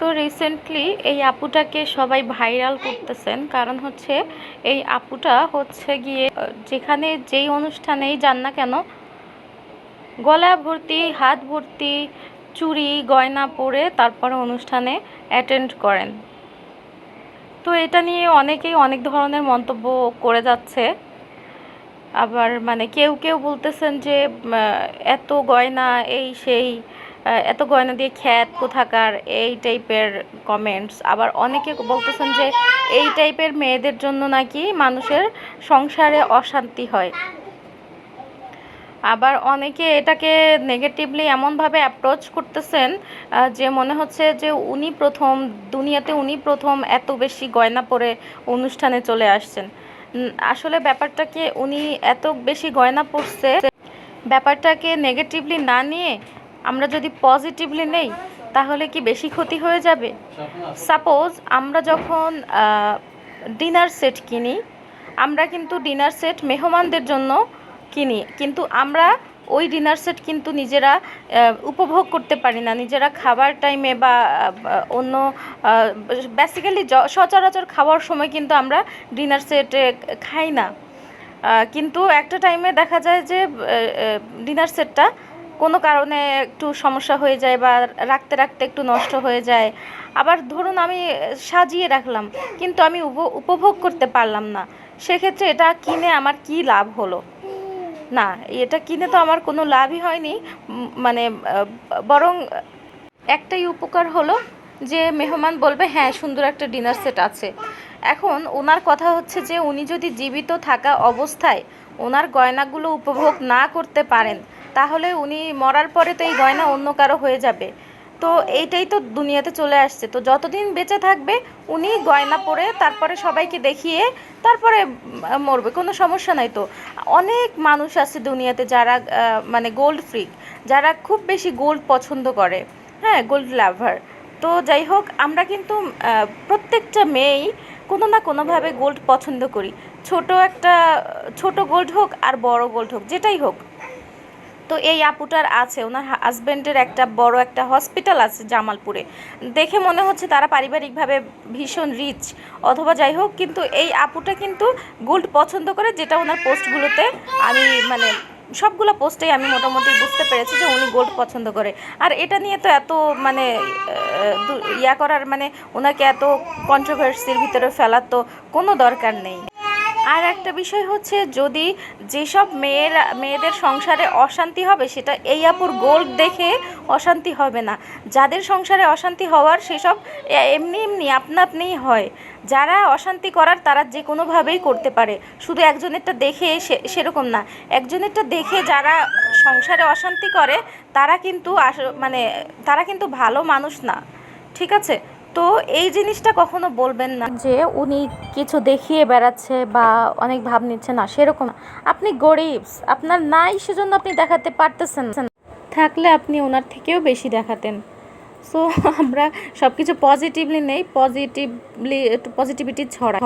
তো রিসেন্টলি এই আপুটাকে সবাই ভাইরাল করতেছেন। কারণ হচ্ছে এই আপুটা হচ্ছে গিয়ে যেখানে যেই অনুষ্ঠানেই যান না কেন, গলা ভর্তি, হাত ভর্তি, চুরি, গয়না পরে তারপরে অনুষ্ঠানে অ্যাটেন্ড করেন। তো এটা নিয়ে অনেকেই অনেক ধরনের মন্তব্য করে যাচ্ছে। আবার মানে কেউ কেউ বলতেছেন যে এত গয়না, এই, সেই এত গয়না দিয়ে খ্যাত কোথাকার এই টাইপের কমেন্টস আবার অনেকে বলতেছেন যে এই টাইপের মেয়েদের জন্য নাকি মানুষের সংসারে অশান্তি হয়। আবার অনেকে এটাকে নেগেটিভলি এমনভাবে অ্যাপ্রোচ করতেছেন যে মনে হচ্ছে যে উনি প্রথম, দুনিয়াতে উনি প্রথম এত বেশি গয়না পরে অনুষ্ঠানে চলে আসছেন। আসলে ব্যাপারটাকে উনি এত বেশি গয়না পরছে, ব্যাপারটাকে নেগেটিভলি না নিয়ে আমরা যদি পজিটিভলি নেই, তাহলে কি বেশি ক্ষতি হয়ে যাবে? সাপোজ আমরা যখন ডিনার সেট কিনি, আমরা কিন্তু ডিনার সেট মেহমানদের জন্য কিনি। কিন্তু আমরা ওই ডিনার সেট কিন্তু নিজেরা উপভোগ করতে পারি না। নিজেরা খাবার টাইমে বা অন্য বেসিক্যালি সচরাচর খাওয়ার সময় কিন্তু আমরা ডিনার সেটে খাই না। কিন্তু একটা টাইমে দেখা যায় যে ডিনার সেটটা কোনো কারণে একটু সমস্যা হয়ে যায় বা রাখতে রাখতে একটু নষ্ট হয়ে যায়, আবার ধরুন আমি সাজিয়ে রাখলাম, কিন্তু আমি উপ- উপভোগ করতে পারলাম না, সেক্ষেত্রে এটা কিনে আমার কি লাভ হলো? না, এটা কিনে তো আমার কোনো লাভই হয়নি মানে বরং একটাই উপকার হলো যে মেহমান বলবে হ্যাঁ সুন্দর একটা ডিনার সেট আছে। এখন ওনার কথা হচ্ছে যে, উনি যদি জীবিত থাকা অবস্থায় ওনার গয়নাগুলো উপভোগ না করতে পারেন তাহলে উনি মরার পরে তো এই গয়না অন্য কারও হয়ে যাবে। তো এইটাই তো দুনিয়াতে চলে আসছে। তো যতদিন বেঁচে থাকবে, উনি গয়না পরে তারপরে সবাইকে দেখিয়ে তারপরে মরবে, কোনো সমস্যা নাই তো। অনেক মানুষ আছে দুনিয়াতে যারা মানে গোল্ড ফ্রিক যারা খুব বেশি গোল্ড পছন্দ করে হ্যাঁ গোল্ড লাভার তো যাই হোক, আমরা কিন্তু প্রত্যেকটা মেয়েই কোনো না কোনোভাবে গোল্ড পছন্দ করি। ছোট একটা, ছোট গোল্ড হোক আর বড় গোল্ড হোক, যেটাই হোক। তো এই আপুটার আছে, ওনার হাজব্যান্ডের একটা বড় একটা হসপিটাল আছে জামালপুরে। দেখে মনে হচ্ছে তারা পারিবারিকভাবে ভীষণ রিচ অথবা যাই হোক, কিন্তু এই আপুটা কিন্তু গোল্ড পছন্দ করে, যেটা ওনার পোস্টগুলোতে আমি মানে সবগুলো পোস্টেই আমি মোটামুটি বুঝতে পেরেছি যে উনি গোল্ড পছন্দ করে। আর এটা নিয়ে তো এত মানে ইয়া করার মানে ওনাকে এত কন্ট্রোভার্সির ভিতরে ফেলার তো কোনো দরকার নেই। আর একটা বিষয় হচ্ছে যদি যেসব মেয়েরা, মেয়েদের সংসারে অশান্তি হবে, সেটা এই আপুর গোল্ড দেখে অশান্তি হবে না। যাদের সংসারে অশান্তি হওয়ার সেসব এমনি এমনি আপনা আপনিই হয়। যারা অশান্তি করার, তারা যে কোনোভাবেই করতে পারে। শুধু একজনেরটা দেখে সেরকম না। একজনেরটা দেখে যারা সংসারে অশান্তি করে, তারা কিন্তু মানে তারা কিন্তু ভালো মানুষ না। ঠিক আছে? তো এই জিনিসটা কখনো বলবেন না। যে উনি কিছু দেখিয়ে বেড়াচ্ছে বা অনেক ভাব নিচ্ছে না সেরকম আপনি গরিব আপনার নাই সেজন্য আপনি দেখাতে পারতেছেন থাকলে আপনি ওনার থেকেও বেশি দেখাতেন। সো আমরা সব কিছু পজিটিভলি নেই পজিটিভলি একটু পজিটিভিটি ছড়া